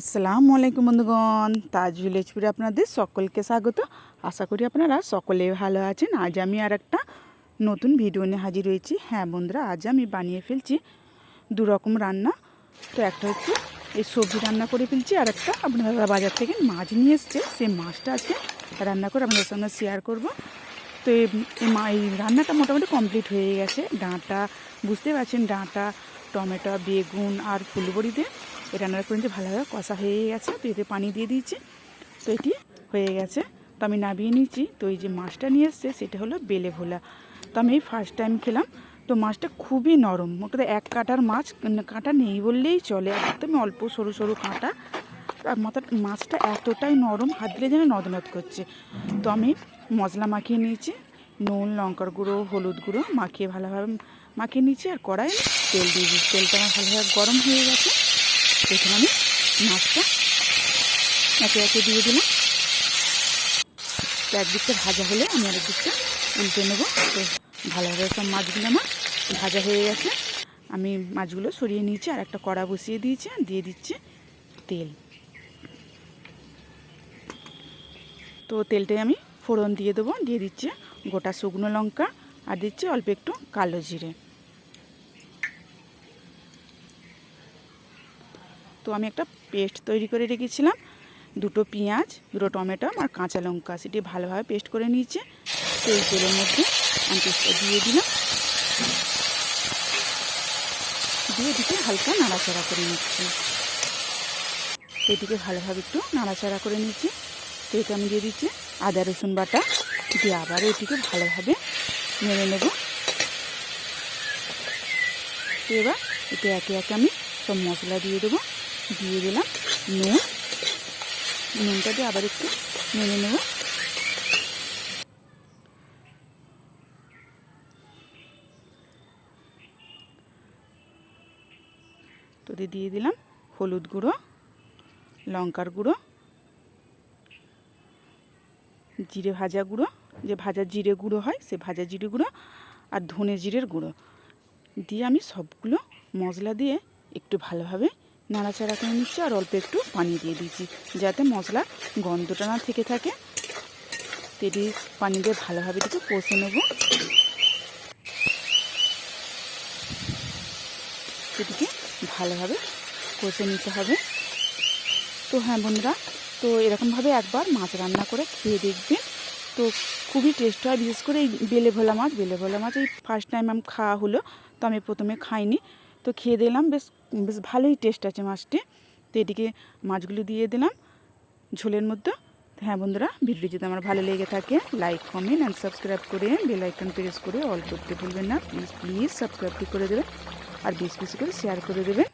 আসসালামু আলাইকুম বন্ধুগণ, তাজ ভিলেজপুরে আপনাদের সকলকে স্বাগত। আশা করি আপনারা সকলে ভালো আছেন। আজ আমি আর একটা নতুন ভিডিও নিয়ে হাজির হয়েছি। হ্যাঁ বন্ধুরা, আজ আমি বানিয়ে ফেলছি দু রকম রান্না। তো একটা হচ্ছে এই সবজি রান্না করে ফেলছি আর একটা আপনারা বাজার থেকে মাছ নিয়ে এসছে। সেই মাছটা আজকে রান্না করে আপনাদের সঙ্গে শেয়ার করব। তো এই এই রান্নাটা মোটামুটি কমপ্লিট হয়ে গেছে। ডাঁটা, বুঝতে পারছেন, ডাঁটা, টমেটো, বেগুন আর ফুলবড়ি দিয়ে রান্নাটা করে নিতে ভালোভাবে কষা হয়ে গেছে। তো এতে পানি দিয়ে দিয়েছি। তো এটি হয়ে গেছে। তো আমি নামিয়ে নিয়েছি। তো এই যে মাছটা নিয়ে এসছে, সেটা হলো বেলে ভোলা। তো আমি ফার্স্ট টাইম খেলাম। তো মাছটা খুবই নরম। মোটামুটি এক কাটার মাছ কাঁটা নেই বললেই চলে। একদমই অল্প সরু সরু কাঁটা। আর মাথা, মাছটা এতটাই নরম, হাত দিলে যেন নদনদ করছে। তো আমি মশলা মাখিয়ে নিয়েছি। নুন, লঙ্কার গুঁড়ো, হলুদ গুঁড়ো মাখিয়ে ভালোভাবে মাখিয়ে নিয়েছি। আর কড়াই তেল দিয়ে দিয়েছি। তেলটা আমার ভালোভাবে গরম হয়ে গেছে। এখানে আমি মাছটা। একে একে দিয়ে দিলাম। তো একদিকটা ভাজা হলে আমি আরেক দিকটা উল্টে নেব। তো ভালোভাবে সব মাছগুলো আমার ভাজা হয়ে গেছে। আমি মাছগুলো সরিয়ে নিয়েছি, আর একটা কড়া বসিয়ে দিয়েছি, আর দিয়ে দিচ্ছি তেল। তো তেলটাই আমি ফোড়ন দিয়ে দেবো। দিয়ে দিচ্ছি গোটা শুকনো লঙ্কা, আর দিচ্ছি অল্প একটু কালো জিরে। তো আমি একটা পেস্ট তৈরি করে রেখেছিলাম। দুটো পেঁয়াজ, দুটো টমেটো আর কাঁচা লঙ্কা। সেটি ভালোভাবে পেস্ট করে নিয়েছে। এই তেলের মধ্যে আমি পেস্টটা দিয়ে দিলাম। দিয়ে দিকে হালকা নাড়াচাড়া করে নিচ্ছি। এটিকে ভালোভাবে একটু নাড়াচাড়া করে নিচ্ছি। তো এটা আমি দিয়ে দিচ্ছি আদা, রসুন বাটা। দিয়ে আবার এটিকে ভালোভাবে নেড়ে নেব। এবার এতে একে একে আমি সব মশলা দিয়ে দেবো। দিয়ে দিলাম। নুন নুনটা দিয়ে আবার একটু নেড়ে নেব। তো দিয়ে দিলাম হলুদ গুঁড়ো, লঙ্কার গুঁড়ো, জিরে ভাজা গুঁড়ো, যে ভাজা জিরে গুঁড়ো হয় সে ভাজা জিরে গুঁড়ো আর ধনে জিরের গুঁড়ো। দিয়ে আমি সবগুলো মশলা দিয়ে একটু ভালোভাবে নাড়াচাড়া করে নিচ্ছি আর অল্প একটু পানি দিয়ে দিচ্ছি, যাতে মশলার গন্ধটা না থেকে থাকে। তেটি পানি দিয়ে ভালোভাবে একটু কষে নেব। সেটিকে ভালোভাবে কষে নিতে হবে। তো হ্যাঁ বন্ধুরা, তো এরকমভাবে একবার মাছ রান্না করে খেয়ে দেখবেন। তো খুবই টেস্ট হয়, বিশেষ করে এই বেলে ভোলা মাছ। বেলে ভোলা মাছ এই ফার্স্ট টাইম আমি খাওয়া হলো, তো আমি প্রথমে খাইনি। তো খেয়ে দিলাম, বেশ বেশ ভালোই টেস্ট আছে মাছটি। তো এটিকে মাছগুলো দিয়ে দিলাম ঝোলের মধ্যে। হ্যাঁ বন্ধুরা ভিডিও যদি আমার ভালো লেগে থাকে লাইক কমেন্ট অ্যান্ড সাবস্ক্রাইব করে বেল আইকন প্রেস করে অল করতে ভুলবেন না। প্লিজ প্লিজ সাবস্ক্রাইবটি করে দেবেন আর বেশ বেশি করে শেয়ার করে দেবেন।